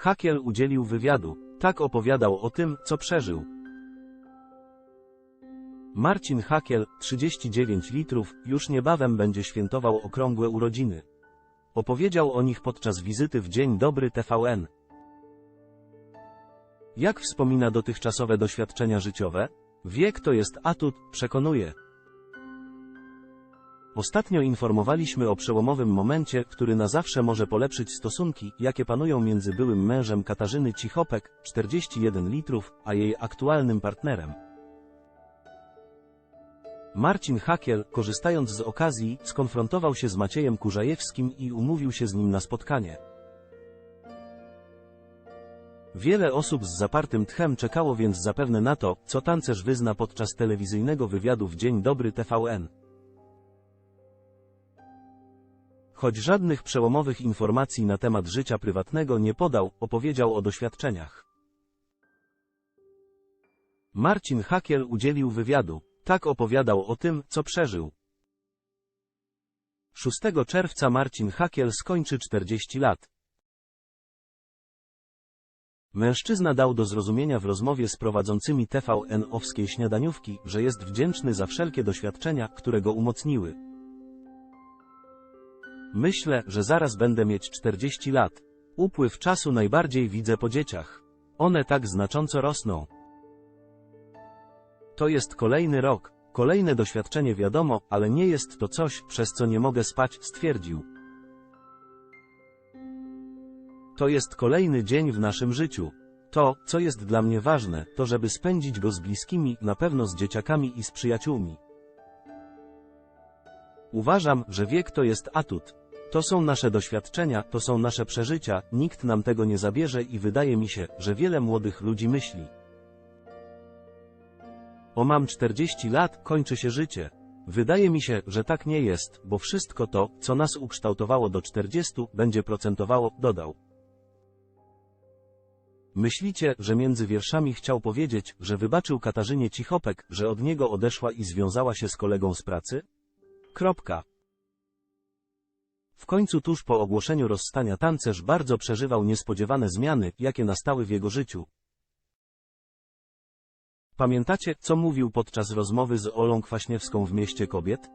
Hakiel udzielił wywiadu. Tak opowiadał o tym, co przeżył. Marcin Hakiel, 39 litrów, już niebawem będzie świętował okrągłe urodziny. Opowiedział o nich podczas wizyty w Dzień Dobry TVN. Jak wspomina dotychczasowe doświadczenia życiowe? Wiek to jest atut, przekonuje. Ostatnio informowaliśmy o przełomowym momencie, który na zawsze może polepszyć stosunki, jakie panują między byłym mężem Katarzyny Cichopek, 41 litrów, a jej aktualnym partnerem. Marcin Hakiel, korzystając z okazji, skonfrontował się z Maciejem Kurzajewskim i umówił się z nim na spotkanie. Wiele osób z zapartym tchem czekało więc zapewne na to, co tancerz wyzna podczas telewizyjnego wywiadu w Dzień Dobry TVN. Choć żadnych przełomowych informacji na temat życia prywatnego nie podał, opowiedział o doświadczeniach. Marcin Hakiel udzielił wywiadu. Tak opowiadał o tym, co przeżył. 6 czerwca Marcin Hakiel skończy 40 lat. Mężczyzna dał do zrozumienia w rozmowie z prowadzącymi TVN-owskiej śniadaniówki, że jest wdzięczny za wszelkie doświadczenia, które go umocniły. Myślę, że zaraz będę mieć 40 lat. Upływ czasu najbardziej widzę po dzieciach. One tak znacząco rosną. To jest kolejny rok, kolejne doświadczenie wiadomo, ale nie jest to coś, przez co nie mogę spać, stwierdził. To jest kolejny dzień w naszym życiu. To, co jest dla mnie ważne, to żeby spędzić go z bliskimi, na pewno z dzieciakami i z przyjaciółmi. Uważam, że wiek to jest atut. To są nasze doświadczenia, to są nasze przeżycia, nikt nam tego nie zabierze i wydaje mi się, że wiele młodych ludzi myśli. O mam 40 lat, kończy się życie. Wydaje mi się, że tak nie jest, bo wszystko to, co nas ukształtowało do 40, będzie procentowało, dodał. Myślicie, że między wierszami chciał powiedzieć, że wybaczył Katarzynie Cichopek, że od niego odeszła i związała się z kolegą z pracy? Kropka. W końcu tuż po ogłoszeniu rozstania tancerz bardzo przeżywał niespodziewane zmiany, jakie nastały w jego życiu. Pamiętacie, co mówił podczas rozmowy z Olą Kwaśniewską w Mieście Kobiet?